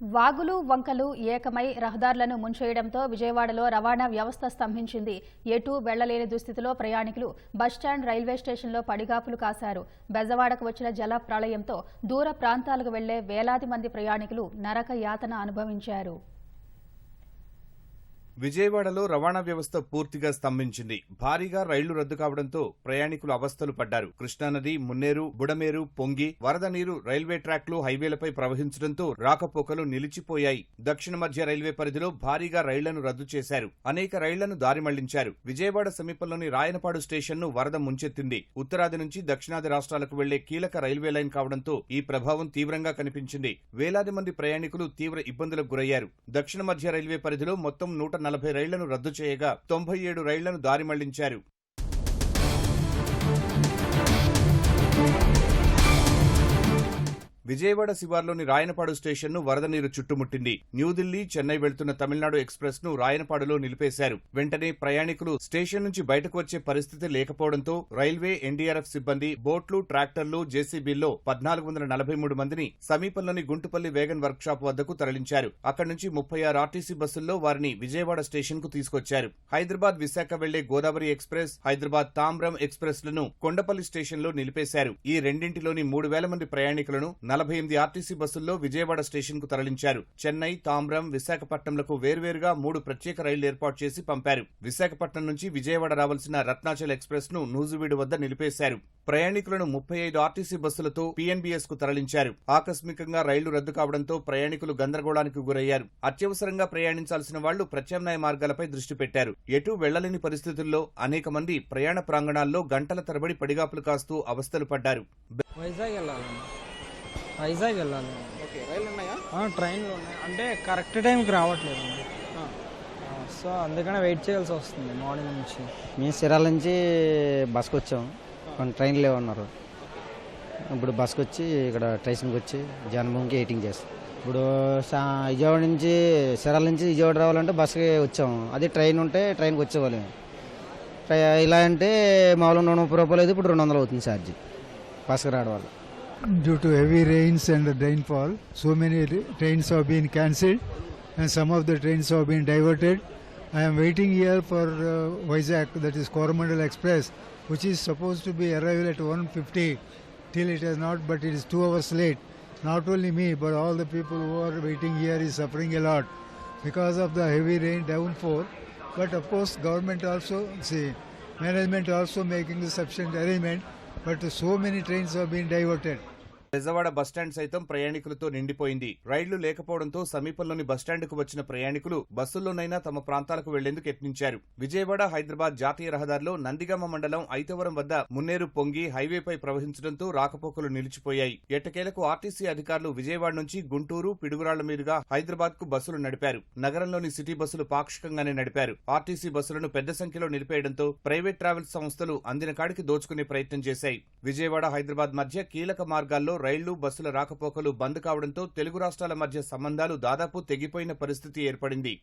వాగులు వంకలు ఏకమై రహదారులను ముంచేయడంతో విజయవాడలో రవాణా వ్యవస్థ స్తంభించింది. ఎటూ వెళ్ళలేని దుస్థితిలో ప్రయాణికులు బస్టాండ్ రైల్వే స్టేషన్లో పడిగాపులు కాశారు. బెజవాడకు వచ్చిన జల ప్రళయంతో దూర ప్రాంతాలకు వెళ్ళే వేలాది మంది ప్రయాణికులు నరక యాతన అనుభవించారు. విజయవాడలో రవాణా వ్యవస్థ పూర్తిగా స్తంభించింది. భారీగా రైళ్ళు రద్దు కావడంతో ప్రయాణికులు అవస్థలు పడ్డారు. కృష్ణానది మున్నేరు బుడమేరు పొంగి వరద నీరు రైల్వే ట్రాక్లు హైవేలపై ప్రవహించడంతో రాకపోకలు నిలిచిపోయాయి. దక్షిణ మధ్య రైల్వే పరిధిలో భారీగా రైళ్ళను రద్దు చేశారు. అనేక రైళ్ళను దారి మళ్ళించారు. విజయవాడ సమీపంలోని రాయనపాడు స్టేషన్ను వరద ముంచెత్తింది. ఉత్తరాది నుంచి దక్షిణాది రాష్ట్రాలకు వెళ్ళే కీలక రైల్వే లైన్ కావడంతో ఈ ప్రభావం తీవ్రంగా కనిపించింది. వేలాది మంది ప్రయాణికులు తీవ్ర ఇబ్బందులకు గురయ్యారు. దక్షిణ మధ్య రైల్వే పరిధిలో మొత్తం నూట నలభై రైళ్ళను రద్దు చేయగా తొంభై ఏడు రైళ్ళను దారి మళ్ళించారు. విజయవాడ శివార్లోని రాయనపాడు స్టేషన్ను వరద నీరు చుట్టుముట్టింది. న్యూఢిల్లీ చెన్నై వెళ్తున్న తమిళనాడు ఎక్స్ప్రెస్ను రాయనపాడులో నిలిపేశారు. వెంటనే ప్రయాణికులు స్టేషన్ నుంచి బయటకు వచ్చే పరిస్థితి లేకపోవడంతో రైల్వే ఎన్డీఆర్ఎఫ్ సిబ్బంది బోట్లు ట్రాక్టర్లు జేసీబీల్లో పద్నాలుగు వందల నలభై మూడు మందిని సమీపంలోని గుంటుపల్లి వేగన్ వర్క్ షాప్ వద్దకు తరలించారు. అక్కడి నుంచి ముప్పై ఆరు ఆర్టీసీ బస్సుల్లో వారిని విజయవాడ స్టేషన్కు తీసుకొచ్చారు. హైదరాబాద్ విశాఖ వెళ్ళే గోదావరి ఎక్స్ప్రెస్ హైదరాబాద్ తామ్రం ఎక్స్ప్రెస్లను కొండపల్లి స్టేషన్లో నిలిపేశారు. ఈ రెండింటిలోని మూడు వేల మంది ప్రయాణికులను నలభై ఎనిమిది ఆర్టీసీ బస్సుల్లో విజయవాడ స్టేషన్కు తరలించారు. చెన్నై తామ్రం విశాఖపట్నంలకు వేర్వేరుగా మూడు ప్రత్యేక రైళ్ళు ఏర్పాటు చేసి పంపారు. విశాఖపట్నం నుంచి విజయవాడ రావాల్సిన రత్నాచల్ ఎక్స్ప్రెస్ను నూజివీడు వద్ద నిలిపేశారు. ప్రయాణికులను ముప్పై ఐదు ఆర్టీసీ బస్సులతో పీఎన్బీఎస్కు తరలించారు. ఆకస్మికంగా రైళ్ళు రద్దు కావడంతో ప్రయాణికులు గందరగోళానికి గురయ్యారు. అత్యవసరంగా ప్రయాణించాల్సిన వాళ్ళు ప్రత్యామ్నాయ మార్గాలపై దృష్టి పెట్టారు. ఎటూ వెళ్ళలేని పరిస్థితుల్లో అనేక మంది ప్రయాణ ప్రాంగణాల్లో గంటల తరబడి పడిగాపులు కాస్తూ అవస్థలు పడ్డారు. వైజాగ్ వెళ్ళాలండి వైజాగ్ వెళ్ళాలి. ఓకే రైలు ఉన్నాయా? ఆ, ట్రైన్లు ఉన్నాయి. అంటే కరెక్ట్ టైంకి రావట్లేదండి ఆ. ఆ, సో అందుకనే వెయిట్ చేయాల్సి వస్తుంది మార్నింగ్ నుంచి. మేము సిరాల నుంచి బస్కి వచ్చాం. కొన్ని ట్రైన్లు లేవన్నారు. ఇప్పుడు బస్కి వచ్చి ఇక్కడ స్టేషన్కి వచ్చి జన్మభూమికి ఎయిటింగ్ చేస్తాం. ఇప్పుడు సా విజయవాడ నుంచి సిరాల నుంచి విజయవాడ రావాలంటే బస్కి వచ్చాం. అది ట్రైన్ ఉంటే ట్రైన్కి వచ్చేవాళ్ళం. ట్రై- ఇలా అంటే మామూలుగా నూట ముప్పై రూపాయలు అయితే ఇప్పుడు రెండు వందలు అవుతుంది ఛార్జీ. బస్కి రావడం వల్ల. Due to heavy rains and rainfall, so many trains have been cancelled and some of the trains have been diverted. I am waiting here for uh, Vizag, that is Coromandel Express, which is supposed to be arrival at 1.50 till it has not, but it is two hours late. Not only me, but all the people who are waiting here is suffering a lot because of the heavy rain downpour. But of course, government also, see, management also making the sufficient arrangement, but so many trains have been diverted. Bezawada bus stand సైతం ప్రయాణికులతో నిండిపోయింది. రైళ్ళు లేకపోవడంతో సమీపంలోని బస్టాండ్కు వచ్చిన ప్రయాణికులు బస్సుల్లోనైనా తమ ప్రాంతాలకు వెళ్ళేందుకు యత్నించారు. విజయవాడ హైదరాబాద్ జాతీయ రహదారిలో నందిగామ మండలం ఐతవరం వద్ద మున్నేరు పొంగి హైవేపై ప్రవహించడంతో రాకపోకలు నిలిచిపోయాయి. ఎట్టకేలకు ఆర్టీసీ అధికారులు విజయవాడ నుంచి గుంటూరు పిడుగురాళ్ళ మీదుగా హైదరాబాద్కు బస్సులు నడిపారు. నగరంలోని సిటీ బస్సులు పాక్షికంగానే నడిపారు. ఆర్టీసీ బస్సులను పెద్ద సంఖ్యలో నిలిపేయడంతో ప్రైవేట్ ట్రావెల్స్ సంస్థలు అందిన కాడికి దోచుకునే ప్రయత్నం చేశాయి. విజయవాడ హైదరాబాద్ మధ్య కీలక మార్గాల్లో రైళ్ళు బస్సుల రాకపోకలు బంద్ కావడంతో తెలుగు రాష్ట్రాల మధ్య సంబంధాలు దాదాపు తెగిపోయిన పరిస్థితి ఏర్పడింది.